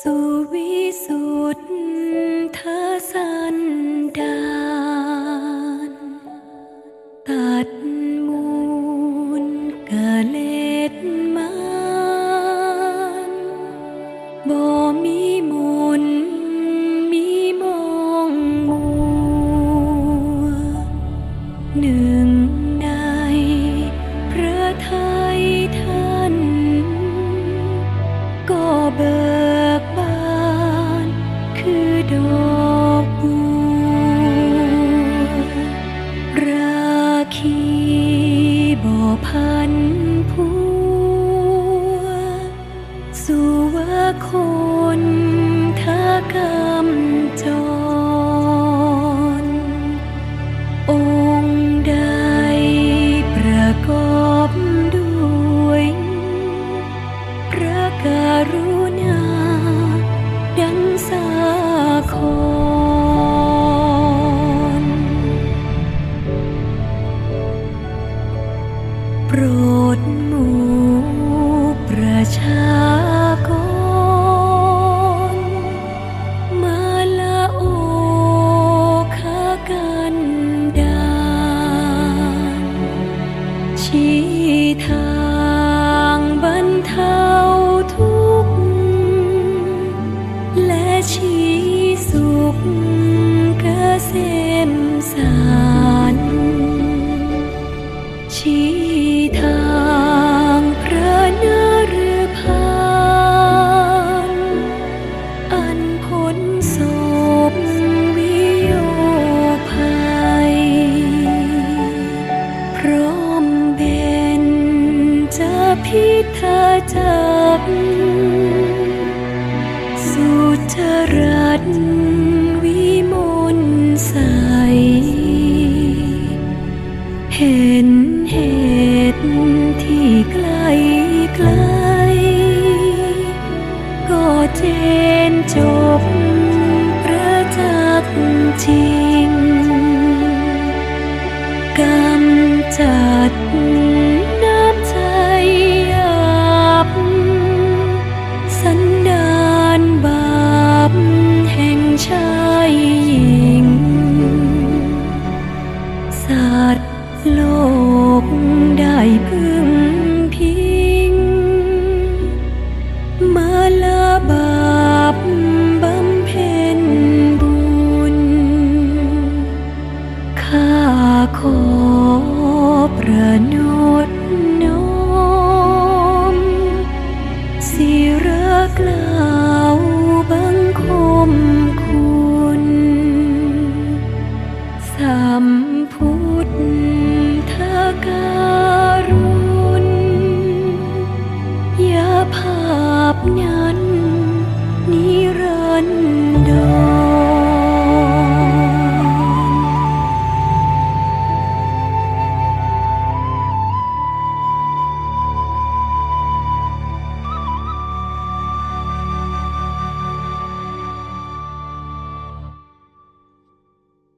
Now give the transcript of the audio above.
สุวิสุทธสันดานตัดมูลกะเลดมานบ่มีมูลมีมองมัวหนึ่ง พันผัวสุวค โปรดหมู่ประชา สุจรัตวิมลใส เห็นเหตุที่ไกลไกล ก็เจนจบประจักษ์จริงกำจัด สัตว์โลกได้พึ่งพิง มาลาบาปบำเพ็ญบุญ ข้าขอประนดน้อมสิรักลา สัมพุทธการุณยาภาพนั้นนิรันดร